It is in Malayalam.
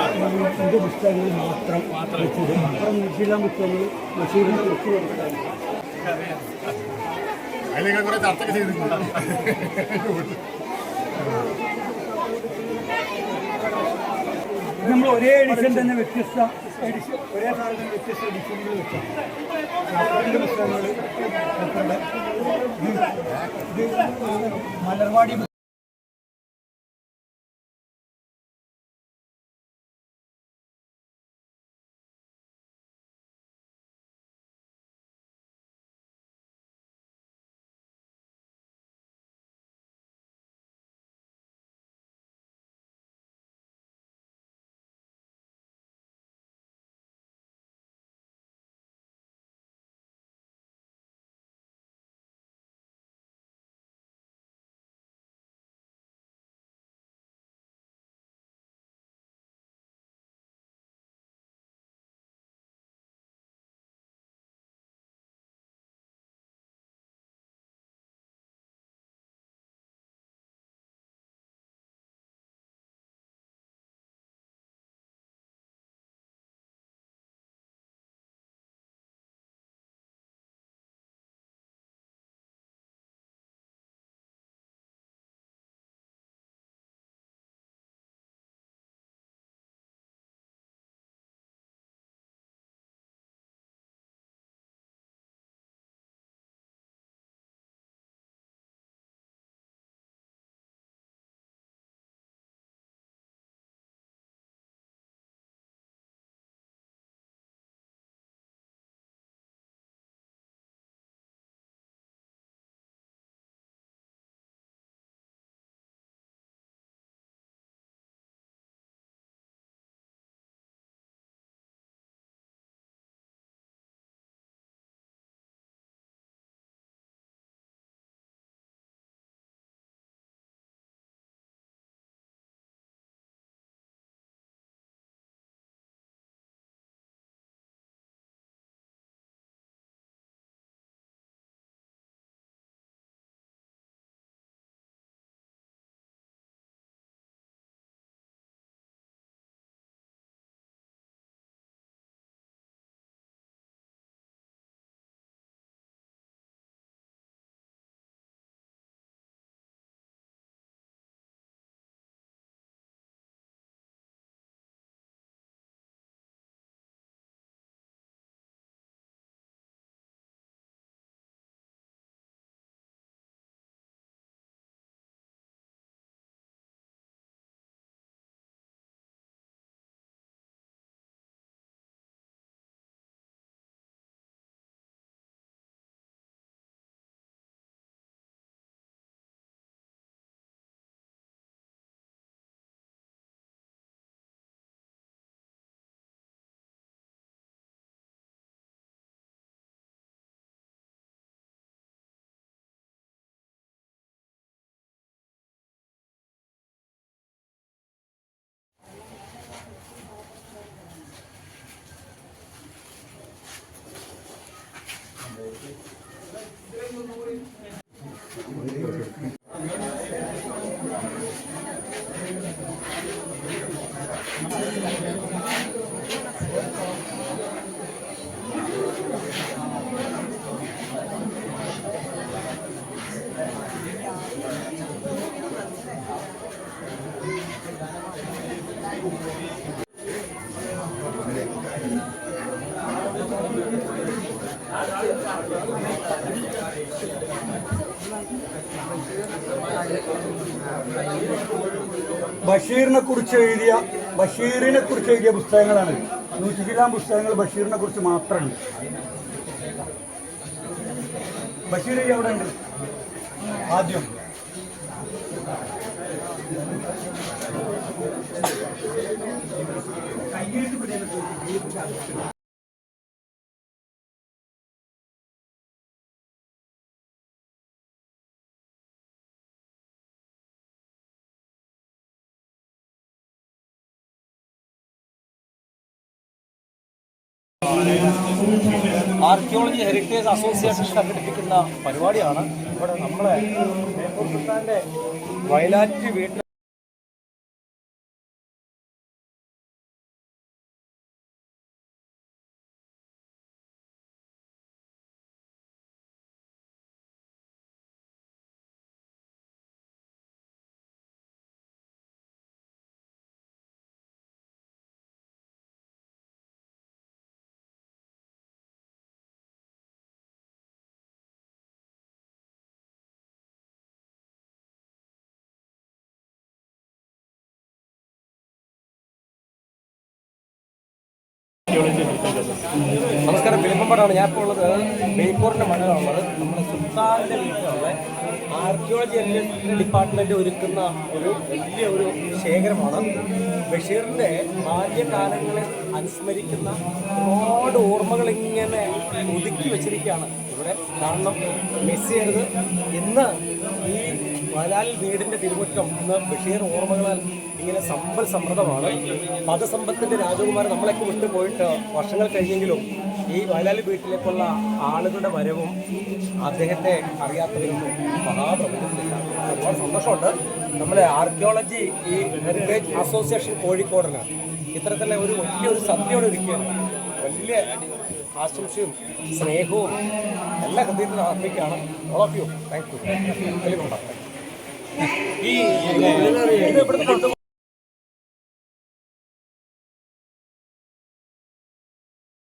പുസ്തകങ്ങൾ മാത്രം വെച്ചത് അപ്പുറം നൂറ്റിയെല്ലാം പുസ്തകങ്ങൾ ബഷീറിനെ വെച്ച് ചെയ്തിട്ടുണ്ട്. നമ്മൾ ഒരേ എഡിഷൻ തന്നെ വ്യത്യസ്ത എഡിഷൻ ഒരേ സാധനം വ്യത്യസ്ത എഡിഷനുകൾ നാൽപ്പത്തിരണ്ട് പുസ്തകങ്ങൾ ഇത് ഇത് മലർവാടി ബഷീറിനെ കുറിച്ച് എഴുതിയ ബഷീറിനെ കുറിച്ച് എഴുതിയ പുസ്തകങ്ങളാണ്. നൂറ്റി പുസ്തകങ്ങൾ ബഷീറിനെ കുറിച്ച് മാത്രമുണ്ട് ബഷീർ എവിടെ ഉണ്ട്. ആദ്യം. ആർക്കിയോളജി ഹെറിറ്റേജ് അസോസിയേഷൻ സംഘടിപ്പിക്കുന്ന പരിപാടിയാണ്. ഇവിടെ നമ്മളെ വയലാറ്റ് വീട്ടിൽ നമസ്കാരം. വിളിപ്പമ്പാടാണ് ഞാൻ ഇപ്പോൾ ഉള്ളത് ബേപ്പൂരിന്റെ മണ്ണിലുള്ളത് നമ്മുടെ സുൽത്താന്റെ വീട്ടിലുള്ള ആർക്കിയോളജി അന്വേഷണ ഡിപ്പാർട്ട്മെന്റ് ഒരുക്കുന്ന ഒരു വലിയ ഒരു ശേഖരമാണ്. ബഷീറിന്റെ ബാല്യകാലങ്ങളെ അനുസ്മരിക്കുന്ന ഒരുപാട് ഓർമ്മകൾ ഇങ്ങനെ ഒതുക്കി വെച്ചിരിക്കുകയാണ്. ഇവിടെ കാരണം മിസ് ചെയ്യരുത് ഇന്ന് ഈ വലാൽ വീടിന്റെ തിരുമുറ്റം എന്ന ബഷീർ ഓർമ്മകളാൽ ഇങ്ങനെ സമ്പൽ സമൃദ്ധമാണ്. മതസമ്പത്തിന്റെ രാജകുമാരൻ നമ്മളൊക്കെ വിട്ടുപോയിട്ട് വർഷങ്ങൾ കഴിഞ്ഞെങ്കിലും ഈ വയലാലി വീട്ടിലേക്കുള്ള ആളുകളുടെ വരവും അദ്ദേഹത്തെ അറിയാത്തവരൊന്നും മഹാപ്രബന്ധത്തില്ല ഒരുപാട് സന്തോഷമുണ്ട്. നമ്മുടെ ആർക്കിയോളജി ഈ ഹെറിറ്റേജ് അസോസിയേഷൻ കോഴിക്കോടിന് ഇത്തരത്തിലെ ഒരു വലിയൊരു സദ്യയോടെ ഒരുക്കിയാണ് വലിയ ആശംസയും സ്നേഹവും എല്ലാ ഹൃദയത്തിനും അർപ്പിക്കുകയാണ്. All of you thank you ഈ ¡Ya, ya!